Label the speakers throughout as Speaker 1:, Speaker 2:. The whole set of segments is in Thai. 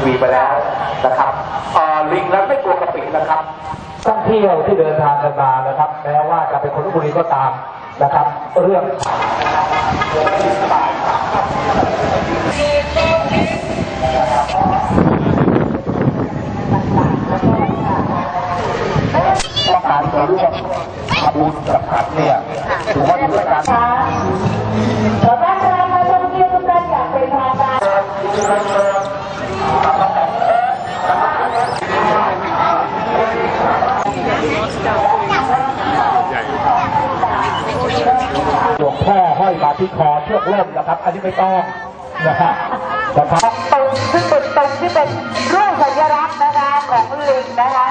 Speaker 1: ทีวีไปแล้วนะครับเอ่อลิงแล้วไม่กลัวกระปินะครับ
Speaker 2: ท่องเที่ยวที่เดินทางกันมานะครับ แม้ว่าจะเป็นคนลพบุรีก็ตามนะครับ เรื่อง
Speaker 1: ต้องการจะร่วมทำบุญกับขันเนี่ยถือว่าเป็นการ
Speaker 2: ห้อยมาที่คอเชือกล่มนะครับ อันนี้ไม่ต้องนะครับนะครับ
Speaker 3: ตรงซึ่งเป็นตรงที่เป็นรูปสัญลักษณ์นะคะของลิงนะคะ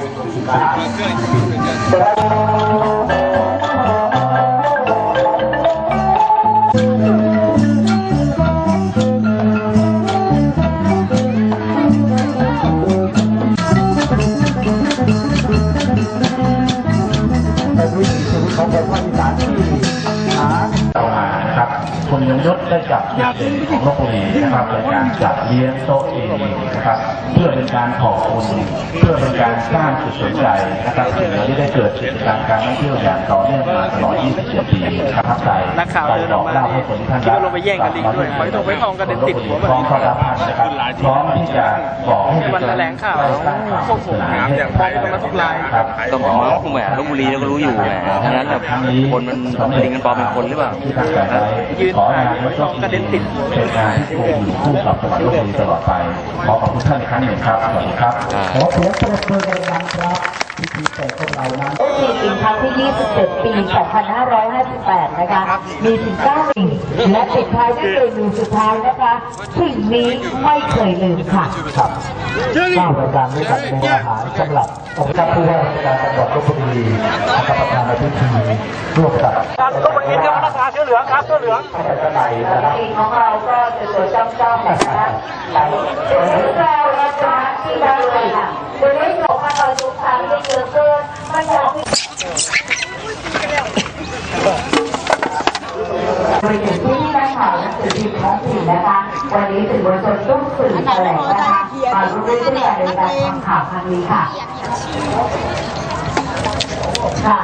Speaker 1: กัน
Speaker 4: ครับคุณยงยศได้จับจุดเด่นของลบบุรีนะครับในการจัดเลี้ยงโต๊ะเองนะครับเพื่อเป็นการขอบคุณเพื่อเป็นการสร้างจุดสนใจนะครับสิ่งเหล่านี้ได้เกิดกิจกรรมการท่องเที่ยวอย่างต่อเนื่องมาตลอด 27 ปีประทับใจ
Speaker 5: นักข่าวเดินออกมา
Speaker 4: เล่าให้คนที่ท่าน
Speaker 5: คิดว่าลงไปแย่งกับลิงด้วยไว้ทองไว้ทองกระเด็นติดหัวแบบ
Speaker 4: พร้อมเข้ารับพันนะครับ พร้อมที่จะบอกให้
Speaker 5: ในวันแถลงข่าว
Speaker 4: ได้สร้างความสนุกสนานให้
Speaker 5: พร้อมกันมาทุกราย
Speaker 4: ครับ
Speaker 6: ต้องบอกว่าแหมลบบุรีเราก็รู้อยู่แหมทั้งนั้นแบบคนมันลิงกันปลอมเป็นคนหรือเปล่า
Speaker 4: ที่ตั้งใจไว้
Speaker 5: ยืน
Speaker 4: ขอให้
Speaker 5: ถ่ายไว้ทองกระเด็นติด
Speaker 4: เป็นงานที่คงอยู่คู่กับจังหวัดลบบุรีตลอดไปขอขอบคุณท่านอีกครั้งหนึ่งครับสวัสดีครับ
Speaker 2: ขอเสียงปรบมือดังๆครับ พิธีแต่พวกเรานั้น
Speaker 3: โอเคสินครั้งที่ 27 ปี 2558 นะคะ มีถึง9สิ่งและปิดท้ายด้วยเมนูสุดท้ายนะคะสิ่งนี้ไม่เคยลืมค่ะ
Speaker 2: ครับข้าวรายการด้วยกันเมนูอาหารสำหรับองค์การผู้ว่าราชการจังหวัดลบบุรีนะครับประธานในพิธีร่วมกับ
Speaker 5: การลบบุรีเจ้าพนักงานเสื้อเหลืองครับเสื้อเหลือง
Speaker 2: ท่านกระไหนนะครับ
Speaker 3: ทีมของเราก็จะสวยจ้ำๆนะคะไหลถึงเรานะคะที่ได้เลยค่ะเดี๋ยวนี้ส่ง มาเราทุกครั้งได้เยอะเกินมันจะโดยถึงที่นักข่าวหนังสือพิมพ์ท้องถิ่นนะคะ วันนี้สื่อมวลชนต้องสื่อแถลงนะคะมารู้ด้วยที่การในการทำข่าวครั้งนี้ค่ะ ค่ะ